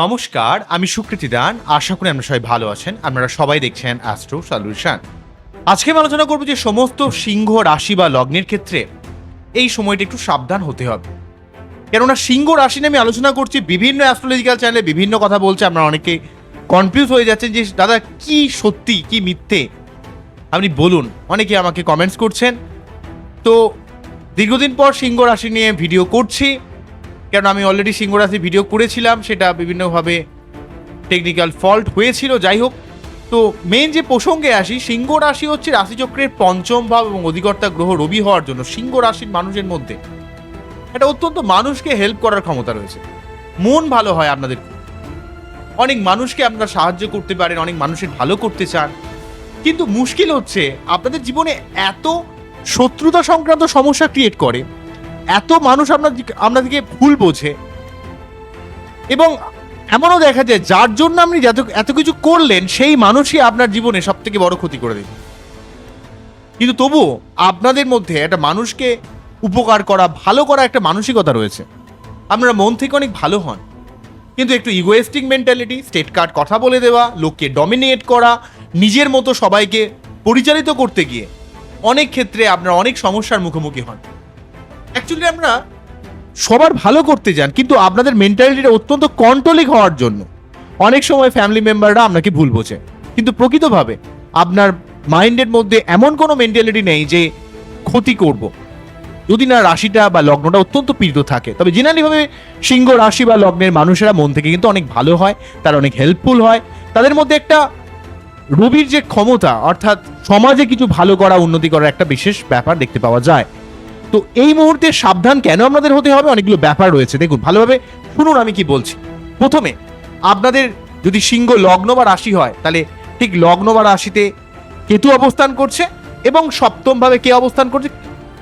নমস্কার, আমি সুকৃতি দান। আশা করি আপনারা সবাই ভালো আছেন। আপনারা সবাই দেখছেন অ্যাস্ট্রো সলিউশন আজকে আমি আলোচনা করব যে সমস্ত সিংহ রাশি বা লগ্নের ক্ষেত্রে এই সময়টা একটু সাবধান হতে হবে। কেননা সিংহ রাশি নিয়ে আমি আলোচনা করছি, বিভিন্ন অ্যাস্ট্রোলজিক্যাল চ্যানেলে বিভিন্ন কথা বলছে আমরা অনেকে কনফিউজ হয়ে যাচ্ছেন যে, দাদা, কি সত্যি, কি মিথ্যে? আপনি বলুন অনেকে আমাকে কমেন্টস করছেন। তো দীর্ঘদিন পর সিংহ রাশি নিয়ে ভিডিও করছি কারণ আমি অলরেডি সিংহ রাশি ভিডিও করেছিলাম, সেটা বিভিন্নভাবে টেকনিক্যাল ফল্ট হয়েছিল, যাই হোক। তো মেন যে প্রসঙ্গে আসি সিংহ রাশি হচ্ছে রাশিচক্রের পঞ্চম ভাব এবং অধিকর্তা গ্রহ রবি হওয়ার জন্য সিংহ রাশির মানুষের মধ্যে। একটা অত্যন্ত মানুষকে হেল্প করার ক্ষমতা রয়েছে। মন ভালো হয় আপনাদের অনেক মানুষকে আপনারা সাহায্য করতে পারেন, অনেক মানুষের ভালো করতে চান। কিন্তু মুশকিল হচ্ছে, আপনাদের জীবনে এত শত্রুতা সংক্রান্ত সমস্যা ক্রিয়েট করে, এত মানুষ আপনার আপনাদেরকে ভুল বোঝে। এবং এমনও দেখা যায়, যার জন্য আপনি যত, এত কিছু করলেন, সেই মানুষই আপনার জীবনে সব থেকে বড় ক্ষতি করে দেবে কিন্তু তবুও আপনাদের মধ্যে একটা মানুষকে উপকার করা, ভালো করা একটা মানসিকতা রয়েছে। আপনারা মন থেকে অনেক ভালো হন। কিন্তু একটু ইগোয়েস্টিক মেন্টালিটি স্টেট কার্ড কথা বলে দেওয়া, লোককে ডমিনেট করা নিজের মতো সবাইকে পরিচালিত করতে গিয়ে অনেক ক্ষেত্রে আপনারা অনেক সমস্যার মুখোমুখি হন। অ্যাকচুয়ালি আমরা সবার ভালো করতে যান, কিন্তু আপনাদের মেন্টালিটিটা অত্যন্ত কন্ট্রোলিং হওয়ার জন্য। অনেক সময় ফ্যামিলি মেম্বাররা আপনাকে ভুল বোঝে। কিন্তু প্রকৃতভাবে আপনার মাইন্ডের মধ্যে এমন কোনো মেন্টালিটি নেই যে ক্ষতি করব। যদি না রাশিটা বা লগ্নটা অত্যন্ত পীড়িত থাকে, তবে জেনারেলিভাবে সিংহ রাশি বা লগ্নের মানুষেরা মন থেকে কিন্তু অনেক ভালো হয়, তারা অনেক হেল্পফুল হয়। তাদের মধ্যে একটা রবির যে ক্ষমতা, অর্থাৎ সমাজে কিছু ভালো করা, উন্নতি করার একটা বিশেষ ব্যাপার দেখতে পাওয়া যায়। তো এই মুহূর্তে সাবধান কেন আপনাদের হতে হবে? অনেকগুলো ব্যাপার রয়েছে। দেখুন, ভালোভাবে শুনুন আমি কি বলছি। প্রথমে, আপনাদের যদি সিংহ লগ্ন বা রাশি হয়, তাহলে ঠিক লগ্ন বা রাশিতে কেতু অবস্থান করছে এবং সপ্তম ভাবে কে অবস্থান করছে?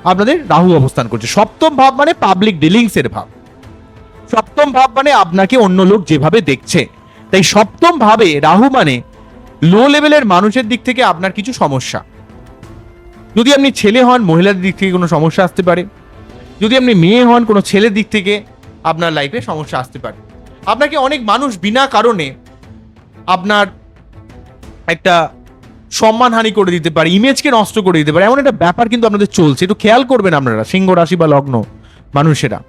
আপনাদের রাহু অবস্থান করছে। সপ্তম ভাব মানে পাবলিক ডিলিংস এর ভাব। সপ্তম ভাব মানে আপনাকে অন্য লোক যেভাবে দেখছে। তাই সপ্তম ভাবে রাহু মানে লো লেভেলের মানুষের দিক থেকে আপনার কিছু সমস্যা। যদি আপনি ছেলে হন, মহিলাদের দিক থেকে কোনো সমস্যা আসতে পারে। যদি আপনি মেয়ে হন, কোনো ছেলের দিক থেকে আপনার লাইফে সমস্যা আসতে পারে। আপনাকে অনেক মানুষ বিনা কারণে আপনার একটা সম্মানহানি করে দিতে পারে ইমেজকে নষ্ট করে দিতে পারে। এমন একটা ব্যাপার কিন্তু আপনাদের চলছে। একটু খেয়াল করবেন আপনারা, সিংহ রাশি বা লগ্ন মানুষেরা।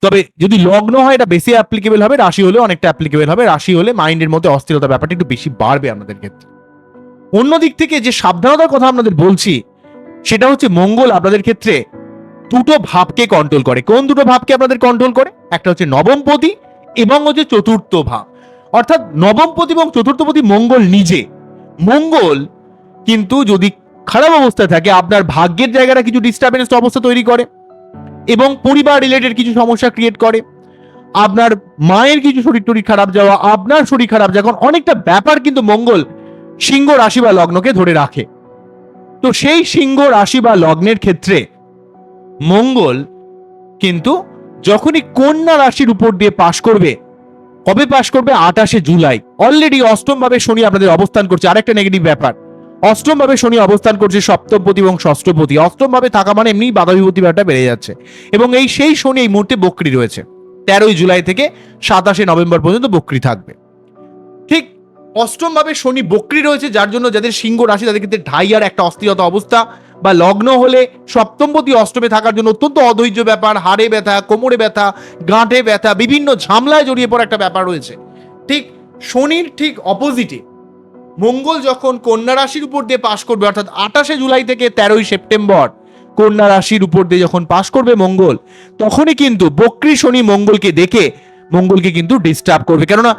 তবে যদি লগ্ন হয়, এটা বেশি অ্যাপ্লিকেবল হবে, রাশি হলে অনেকটা অ্যাপ্লিকেবল হবে। রাশি হলে মাইন্ডের মধ্যে অস্থিরতা ব্যাপারটা একটু বেশি বাড়বে আপনাদের ক্ষেত্রে। অন্য দিক থেকে যে সাবধানতার কথা আপনাদের বলছি, সেটা হচ্ছে মঙ্গল আপনাদের ক্ষেত্রে দুটো ভাবকে কন্ট্রোল করে। কোন দুটো ভাবকে আপনাদের কন্ট্রোল করে? একটা হচ্ছে নবমপতি এবং হচ্ছে চতুর্থ ভাব। অর্থাৎ নবমপতি এবং চতুর্থপতি মঙ্গল নিজে। মঙ্গল কিন্তু যদি খারাপ অবস্থায় থাকে, আপনার ভাগ্যের জায়গাটা কিছু ডিস্টারবেন্স অবস্থা তৈরি করে। এবং পরিবার রিলেটেড কিছু সমস্যা ক্রিয়েট করে। আপনার মায়ের কিছু শরীর টরীর খারাপ যাওয়া, আপনার শরীর খারাপ যখন অনেকটা ব্যাপার কিন্তু মঙ্গল সিংহ রাশি বা লগ্নকে ধরে রাখে। তো সেই সিংহ রাশি বা লগ্নের ক্ষেত্রে মঙ্গল কিন্তু যখনই কন্যা রাশির উপর দিয়ে পাশ করবে, কবে পাশ করবে? আঠাশে জুলাই। অলরেডি অষ্টম ভাবে শনি আপনাদের অবস্থান করছে। আরেকটা নেগেটিভ ব্যাপার। অষ্টম ভাবে শনি অবস্থান করছে সপ্তমপতি এবং ষষ্ঠপতি অষ্টম ভাবে থাকা মানে এমনি বাধা বিপত্তি ব্যাপারটা বেড়ে যাচ্ছে। এবং এই সেই শনি এই মুহূর্তে বক্রি রয়েছে। তেরোই জুলাই থেকে সাতাশে নভেম্বর পর্যন্ত বক্রি থাকবে। ঠিক অষ্টম ভাবে শনি বক্রি রয়েছে, যার জন্য যাদের সিংহ রাশি, তাদের ক্ষেত্রে ঢাইয়ার একটা অস্থিরতা অবস্থা বা লগ্ন হলে সপ্তমপতি অষ্টমে থাকার জন্য অত্যন্ত অধৈর্য ব্যাপার, হাড়ে ব্যথা, কোমরে ব্যথা, গাঁটে ব্যথা, বিভিন্ন ঝামলায় জড়িয়ে পড়া একটা ব্যাপার রয়েছে। ঠিক শনির ঠিক অপোজিটে মঙ্গল যখন কন্যা রাশির উপর দিয়ে পাশ করবে, অর্থাৎ আঠাশে জুলাই থেকে তেরোই সেপ্টেম্বর, কন্যা রাশির উপর দিয়ে যখন পাশ করবে মঙ্গল, তখনই কিন্তু বক্রি শনি মঙ্গলকে দেখে মঙ্গলকে কিন্তু ডিস্টার্ব করবে। কেননা,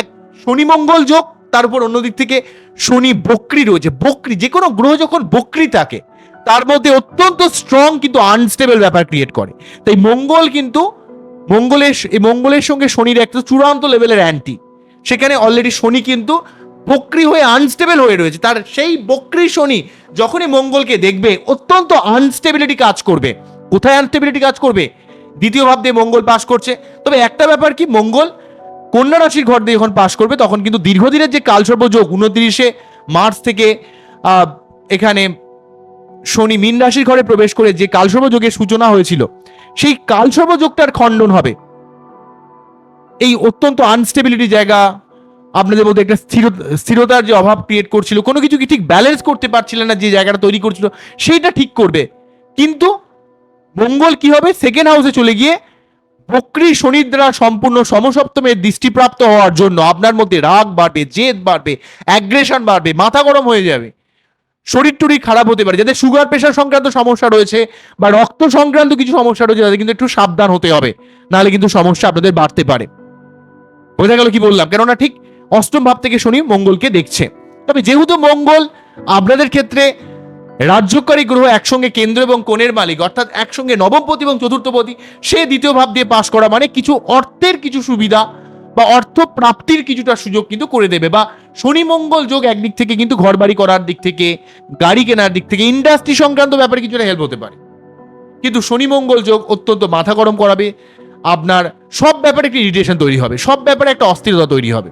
এক শনি মঙ্গল যোগ, তার উপর অন্য দিক থেকে শনি বক্রি রয়েছে। বক্রি, যে কোনো গ্রহ যখন বক্রি থাকে, তার মধ্যে অত্যন্ত স্ট্রং কিন্তু আনস্টেবল ব্যাপার ক্রিয়েট করে। তাই মঙ্গল কিন্তু মঙ্গলের মঙ্গলের সঙ্গে শনির একটা চূড়ান্ত লেভেলের অ্যান্টি সেখানে অলরেডি শনি কিন্তু বক্রি হয়ে আনস্টেবল হয়ে রয়েছে। তার সেই বক্রি শনি যখনই মঙ্গলকে দেখবে, অত্যন্ত আনস্টেবিলিটি কাজ করবে। কোথায় আনস্টেবিলিটি কাজ করবে? দ্বিতীয় ভাব দিয়ে মঙ্গল পাশ করছে। তবে একটা ব্যাপার কি, মঙ্গল কন্যা রাশির ঘর দিয়ে যখন পাশ করবে, তখন কিন্তু দীর্ঘদিনের যে কালসর্প যোগ, উনত্রিশে মার্চ থেকে এখানে শনি মীন রাশির ঘরে প্রবেশ করে যে কালসর্প যোগের সূচনা হয়েছিল, সেই কালসর্প যোগটার খণ্ডন হবে। এই অত্যন্ত আনস্টেবিলিটি জায়গা আপনাদের মধ্যে একটা স্থির, স্থিরতার যে অভাব ক্রিয়েট করছিল, কোনো কিছু কি ঠিক ব্যালেন্স করতে পারছিলেন না যে জায়গাটা তৈরি করছিল, সেইটা ঠিক করবে। কিন্তু মঙ্গল কি হবে? সেকেন্ড হাউসে চলে গিয়ে বক্রী শনির দ্বারা সম্পূর্ণ সমসপ্তমের দৃষ্টিপ্রাপ্ত হওয়ার জন্য আপনার মধ্যে রাগ বাড়বে, জেদ বাড়বে অ্যাগ্রেশন বাড়বে, মাথা গরম হয়ে যাবে। শরীর টুরি খারাপ হতে পারে। যাদের সুগার প্রেশার সংক্রান্ত সমস্যা রয়েছে বা রক্ত সংক্রান্ত কিছু সমস্যা রয়েছে, তাদের কিন্তু একটু সাবধান হতে হবে। নাহলে কিন্তু সমস্যা আপনাদের বাড়তে পারে। বোঝা গেল কি বললাম? কেননা ঠিক অষ্টম ভাব থেকে শনি মঙ্গলকে দেখছে। তবে যেহেতু মঙ্গল আপনাদের ক্ষেত্রে রাজ্যকারী গ্রহ একসঙ্গে কেন্দ্র এবং কোণের মালিক, অর্থাৎ একসঙ্গে নবমপতি এবং চতুর্থপতি, সে দ্বিতীয় ভাব দিয়ে পাশ করা মানে কিছু অর্থের কিছু সুবিধা বা অর্থ প্রাপ্তির কিছুটা সুযোগ কিন্তু করে দেবে বা শনি মঙ্গল যোগ একদিক থেকে কিন্তু ঘর বাড়ি করার দিক থেকে, গাড়ি কেনার দিক থেকে ইন্ডাস্ট্রি সংক্রান্ত ব্যাপারে কিছুটা হেল্প হতে পারে। কিন্তু শনি মঙ্গল যোগ অত্যন্ত মাথা গরম করাবে, আপনার সব ব্যাপারে একটি ইরিটেশন তৈরি হবে, সব ব্যাপারে একটা অস্থিরতা তৈরি হবে।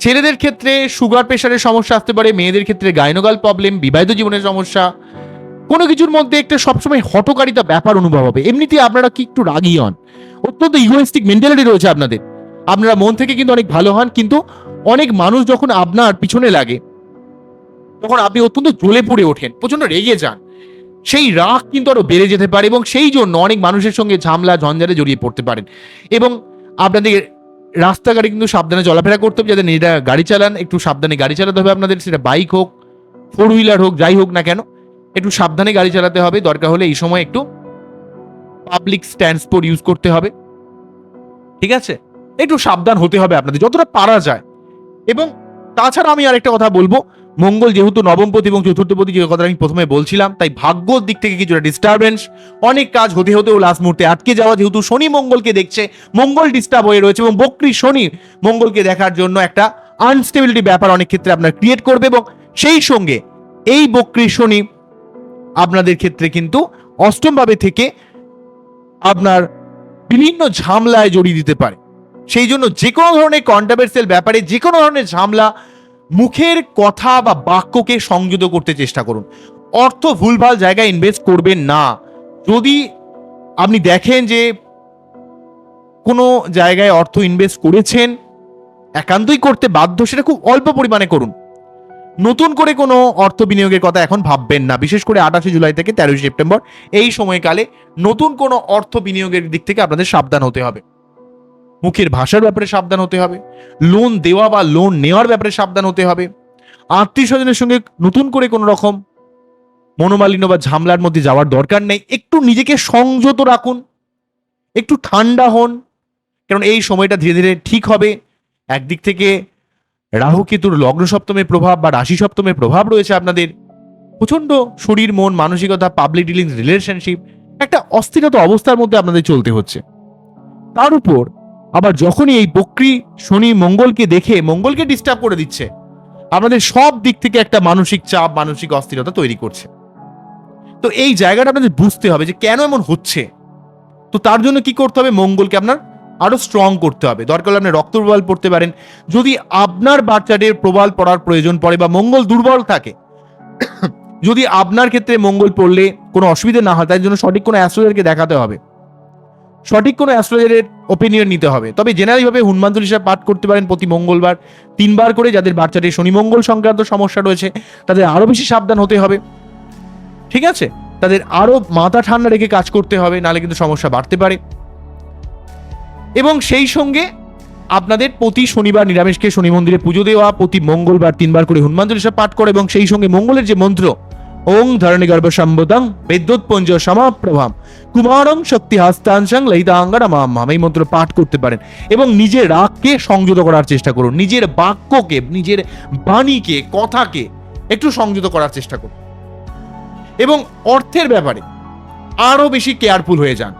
ছেলেদের ক্ষেত্রে সুগার প্রেশারের সমস্যা আসতে পারে, মেয়েদের ক্ষেত্রে গাইনোগাল প্রবলেম বিবাহিত জীবনের সমস্যা, কোনো কিছুর মধ্যে একটা সবসময় হটকারিতা ব্যাপার অনুভব হবে। এমনিতেই আপনারা কি একটু রাগী হন? অত্যন্ত ইগোয়েস্টিক মেন্টালিটি রয়েছে আপনাদের। আপনারা মন থেকে কিন্তু অনেক ভালো হন, কিন্তু অনেক মানুষ যখন আপনার পিছনে লাগে, তখন আপনি অত্যন্ত জ্বলে পড়ে ওঠেন প্রচণ্ড রেগে যান। সেই রাগ কিন্তু আরও বেড়ে যেতে পারে এবং সেই জন্য অনেক মানুষের সঙ্গে ঝামলা, ঝঞ্ঝাটে জড়িয়ে পড়তে পারেন। এবং আপনাদের রাস্তাঘাটে কিন্তু সাবধানে চলাফেরা করতে হবে, যাতে নিজেরা গাড়ি চালান, একটু সাবধানে গাড়ি চালাতে হবে আপনাদের, সেটা বাইক হোক ফোর হুইলার হোক, যাই হোক না কেন, একটু সাবধানে গাড়ি চালাতে হবে, দরকার হলে এই সময় একটু পাবলিক ট্রান্সপোর্ট ইউজ করতে হবে, ঠিক আছে? একটু সাবধান হতে হবে আপনাদের, যতটা পারা যায়। এবং তাছাড়া আমি আরেকটা কথা বলব মঙ্গল যেহেতু নবমপতি এবং চতুর্থপতি যে কথা আমি প্রথমে বলছিলাম, তাই ভাগ্যর দিক থেকে কিছুটা ডিস্টারবেন্স অনেক কাজ হতে হতেও লাস্ট মুহূর্তে আটকে যাওয়া, যেহেতু শনি মঙ্গলকে দেখছে, মঙ্গল ডিস্টার্ব হয়ে রয়েছে এবং বক্রী শনি মঙ্গলকে দেখার জন্য একটা আনস্টেবিলিটি ব্যাপার অনেক ক্ষেত্রে আপনার ক্রিয়েট করবে এবং সেই সঙ্গে এই বক্রী শনি আপনাদের ক্ষেত্রে কিন্তু অষ্টমভাবে থেকে আপনার বিভিন্ন ঝামলায় জড়িয়ে দিতে পারে। সেই জন্য যে কোনো ধরনের কন্ট্রাভার্সিয়াল ব্যাপারে যে কোনো ধরনের ঝামলা মুখের কথা বা বাক্যকে সংযত করতে চেষ্টা করুন। অর্থ ভুলভাল জায়গায় ইনভেস্ট করবেন না। যদি আপনি দেখেন যে কোনো জায়গায় অর্থ ইনভেস্ট করেছেন, একান্তই করতে বাধ্য, সেটা খুব অল্প পরিমাণে করুন। নতুন করে কোনো অর্থ বিনিয়োগের কথা এখন ভাববেন না। বিশেষ করে আঠাশে জুলাই থেকে তেরোই সেপ্টেম্বর, এই সময়কালে নতুন কোনো অর্থ বিনিয়োগের দিক থেকে আপনাদের সাবধান হতে হবে। মুখের ভাষার ব্যাপারে সাবধান হতে হবে। লোন দেওয়া বা লোন নেওয়ার ব্যাপারে সাবধান হতে হবে। আত্মীয় স্বজনের সঙ্গে নতুন করে কোনো রকম মনোমালিন্য বা ঝামলার মধ্যে যাওয়ার দরকার নেই। একটু নিজেকে সংযত রাখুন। একটু ঠান্ডা হন। কারণ এই সময়টা ধীরে ধীরে ঠিক হবে। একদিক থেকে রাহু কেতুর লগ্ন সপ্তমের প্রভাব বা রাশি সপ্তমের প্রভাব রয়েছে আপনাদের। প্রচণ্ড শরীর, মন, মানসিকতা পাবলিক ডিলিংস রিলেশনশিপ একটা অস্থিরতা অবস্থার মধ্যে আপনাদের চলতে হচ্ছে। তার উপর আবার যখনই এই বক্রি, শনি, মঙ্গলকে দেখে, মঙ্গলকে ডিস্টার্ব করে দিচ্ছে আপনাদের সব দিক থেকে একটা মানসিক চাপ, মানসিক অস্থিরতা তৈরি করছে। তো এই জায়গাটা আপনাদের বুঝতে হবে যে কেন এমন হচ্ছে। তো তার জন্য কি করতে হবে? মঙ্গলকে আপনার আরও স্ট্রং করতে হবে। দরকার হলে আপনি রক্ত প্রবাল পড়তে পারেন। যদি আপনার বাচ্চাদের প্রবাল পড়ার প্রয়োজন পড়ে বা মঙ্গল দুর্বল থাকে, যদি আপনার ক্ষেত্রে মঙ্গল পড়লে কোনো অসুবিধা না হয়, তার জন্য সঠিক কোনো অ্যাস্ট্রোলজারকে দেখাতে হবে। সঠিক কোনো অ্যাস্ট্রোলজারের ওপিনিয়ন নিতে হবে। তবে জেনারেলি ভাবে হনুমান চল্লিশা পাঠ করতে পারেন প্রতি মঙ্গলবার। তিনবার করে যাদের বাচ্চাদের শনি মঙ্গল সংক্রান্ত সমস্যা রয়েছে, তাদের আরও বেশি সাবধান হতে হবে। ঠিক আছে? তাদের আরও মাথা ঠান্ডা রেখে কাজ করতে হবে, নাহলে কিন্তু সমস্যা বাড়তে পারে। এবং সেই সঙ্গে আপনাদের প্রতি শনিবার নিরামিষকে শনি মন্দিরে পুজো দেওয়া, প্রতি মঙ্গলবার তিনবার করে হনুমান চল্লিশা পাঠ করে এবং সেই সঙ্গে মঙ্গলের যে মন্ত্র ওং ধরণী গর্ভ সম্বোধং বিদ্যুৎ পুঞ্জ সমাপ্রভাম। কুমারং শক্তি হাস্তাংশং লহিতাঙ্গারামাম এই মন্ত্র পাঠ করতে পারেন এবং নিজের রাগকে সংযত করার চেষ্টা করুন। নিজের বাক্যকে, নিজের বাণীকে, কথাকে একটু সংযত করার চেষ্টা করুন। এবং অর্থের ব্যাপারে আরও বেশি কেয়ারফুল হয়ে যান।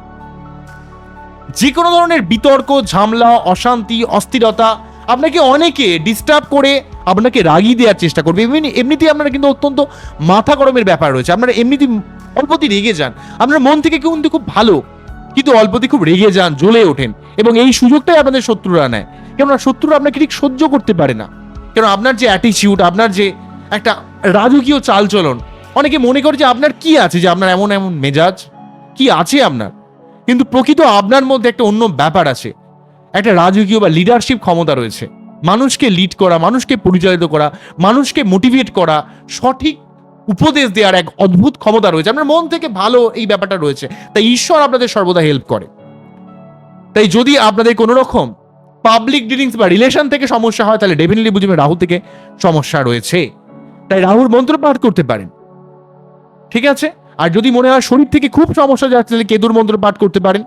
যে কোনো ধরনের বিতর্ক, ঝামলা, অশান্তি, অস্থিরতা আপনাকে অনেকে ডিস্টার্ব করে আপনাকে রাগিয়ে দেওয়ার চেষ্টা করবে। এমনি, এমনিতেই আপনারা কিন্তু অত্যন্ত মাথা গরমের ব্যাপার রয়েছে। আপনারা এমনিতেই অল্পতি রেগে যান। আপনার মন থেকে কিন্তু খুব ভালো, কিন্তু অল্পতি খুব রেগে যান, জ্বলে ওঠেন। এবং এই সুযোগটাই আপনাদের শত্রুরা নেয়। কেননা শত্রুরা আপনাকে ঠিক সহ্য করতে পারে না। কেন, আপনার যে অ্যাটিচিউড আপনার যে একটা রাজকীয় চালচলন, অনেকে মনে করে যে আপনার কি আছে, যে আপনার এমন এমন মেজাজ? কি আছে আপনার? কিন্তু প্রকৃত আপনার মধ্যে একটা অন্য ব্যাপার আছে। একটা রাজকীয় বা লিডারশিপ ক্ষমতা রয়েছে। মানুষকে লিড করা, মানুষকে পরিচালিত করা, মানুষকে মোটিভেট করা সঠিক উপদেশ দেওয়ার এক অদ্ভুত ক্ষমতা রয়েছে। আপনার মন থেকে ভালো এই ব্যাপারটা রয়েছে। তাই ঈশ্বর আপনাদের সর্বদা হেল্প করে। তাই যদি আপনাদের কোনো রকম পাবলিক ডিলিংস বা রিলেশন থেকে সমস্যা হয়, তাহলে ডেফিনেটলি বুঝবেন রাহু থেকে সমস্যা রয়েছে। তাই রাহুর মন্ত্র পাঠ করতে পারেন। ঠিক আছে? আর যদি মনে হয় শরীর থেকে খুব সমস্যা যাচ্ছে, তাহলে কেতুর মন্ত্র পাঠ করতে পারেন।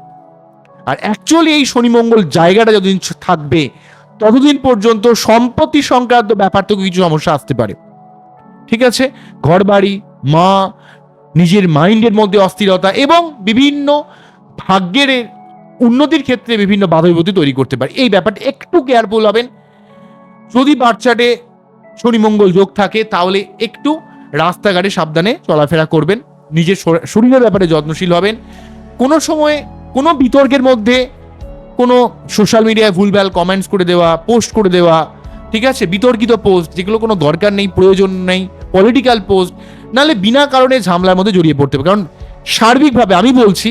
আর অ্যাকচুয়ালি এই শনি মঙ্গল জায়গাটা যতদিন থাকবে ততদিন পর্যন্ত সম্পত্তি সংক্রান্ত ব্যাপার থেকে কিছু সমস্যা আসতে পারে। ঠিক আছে? ঘর বাড়ি মা, নিজের মাইন্ডের মধ্যে অস্থিরতা এবং বিভিন্ন ভাগ্যের উন্নতির ক্ষেত্রে বিভিন্ন বাধা বিপত্তি তৈরি করতে পারে। এই ব্যাপারটা একটু কেয়ারফুল হবেন। যদি বাচ্চাটে শনিমঙ্গল যোগ থাকে, তাহলে একটু রাস্তাঘাটে সাবধানে চলাফেরা করবেন। নিজের শরীরের ব্যাপারে যত্নশীল হবেন। কোনো সময়ে কোনো বিতর্কের মধ্যে কোনো সোশ্যাল মিডিয়ায় ভুলভাল কমেন্টস করে দেওয়া পোস্ট করে দেওয়া, ঠিক আছে? বিতর্কিত পোস্ট যেগুলো কোনো দরকার নেই, প্রয়োজন নেই পলিটিক্যাল পোস্ট নাহলে বিনা কারণে ঝামেলার মধ্যে জড়িয়ে পড়তে হবে। কারণ সার্বিকভাবে আমি বলছি,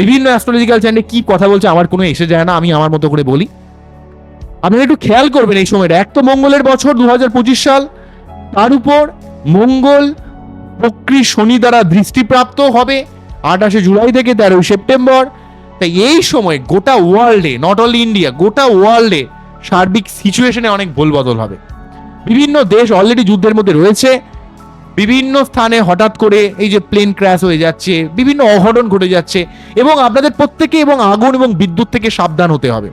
বিভিন্ন অ্যাস্ট্রোলজিক্যাল চ্যানেলে কি কথা বলছে আমার কোনো এসে যায় না, আমি আমার মতো করে বলি। আপনারা একটু খেয়াল করবেন এই সময়টা। এক তো মঙ্গলের বছর দু হাজার পঁচিশ সাল, তার উপর মঙ্গল বক্রী শনি দ্বারা দৃষ্টিপ্রাপ্ত হবে, আঠাশে জুলাই থেকে তেরোই সেপ্টেম্বর তাই এই সময় গোটা ওয়ার্ল্ডে নট অনলি ইন্ডিয়া গোটা ওয়ার্ল্ডে সার্বিক সিচুয়েশনে অনেক বদল হবে। বিভিন্ন দেশ অলরেডি যুদ্ধের মধ্যে রয়েছে। বিভিন্ন স্থানে হঠাৎ করে এই যে প্লেন ক্র্যাশ হয়ে যাচ্ছে, বিভিন্ন অঘটন ঘটে যাচ্ছে এবং আপনাদের প্রত্যেকে এবং আগুন এবং বিদ্যুৎ থেকে সাবধান হতে হবে।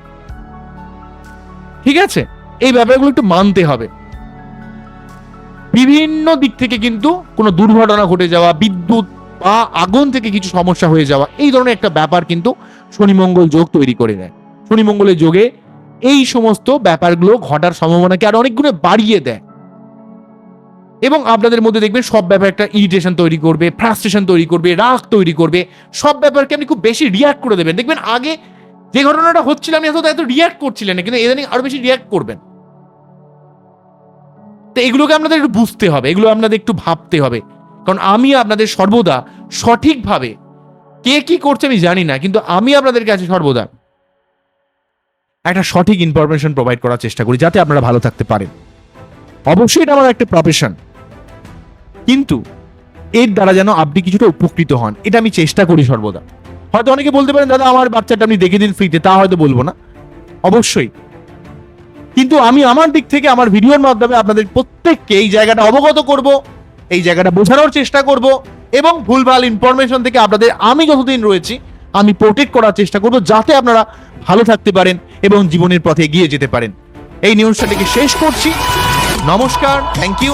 ঠিক আছে? এই ব্যাপারগুলো একটু মানতে হবে। বিভিন্ন দিক থেকে কিন্তু কোনো দুর্ঘটনা ঘটে যাওয়া, বিদ্যুৎ বা আগুন থেকে কিছু সমস্যা হয়ে যাওয়া, এই ধরনের একটা ব্যাপার কিন্তু শনি মঙ্গল যোগ তৈরি করে দেয়। শনি মঙ্গলের যোগে এই সমস্ত ব্যাপারগুলো ঘটার সম্ভাবনাকে আর অনেকগুলো বাড়িয়ে দেয়। এবং আপনাদের মধ্যে দেখবেন সব ব্যাপার একটা ইরিটেশন তৈরি করবে ফ্রাস্ট্রেশন তৈরি করবে, রাগ তৈরি করবে, সব ব্যাপারকে আপনি খুব বেশি রিয়াক্ট করে দেবেন। দেখবেন আগে যে ঘটনাটা হচ্ছিল, আপনি এত রিয়াক্ট করছিলেন কিন্তু এদানিং আরও বেশি রিয়াক্ট করবেন। তো এগুলোকে আপনাদের একটু বুঝতে হবে, এগুলো আপনাদের একটু ভাবতে হবে। কারণ আমি আপনাদের সর্বদা সঠিকভাবে কে কি করছে আমি জানি না, কিন্তু আমি আপনাদের কাছে সর্বদা। একটা সঠিক ইনফরমেশন প্রোভাইড করার চেষ্টা করি যাতে আপনারা ভালো থাকতে পারেন। অবশ্যই এটা আমার একটা প্রফেশন কিন্তু এর দ্বারা যেন আপনি কিছুটা উপকৃত হন, এটা আমি চেষ্টা করি সর্বদা। হয়তো অনেকে বলতে পারেন, দাদা, আমার বাচ্চাটা আপনি দেখে দিন ফ্রিতে তা হয়তো বলব না। অবশ্যই। কিন্তু আমি আমার দিক থেকে, আমার ভিডিওর মাধ্যমে আপনাদের প্রত্যেককে এই জায়গাটা অবগত করব। এই জায়গাটা বোঝানোর চেষ্টা করব এবং ভুলভাল ইনফরমেশন থেকে আপনাদের আমি যতদিন রয়েছি, আমি প্রোটেক্ট করার চেষ্টা করব যাতে আপনারা ভালো থাকতে পারেন এবং জীবনের পথে এগিয়ে যেতে পারেন। এই নিউজটাকে শেষ করছি। নমস্কার থ্যাংক ইউ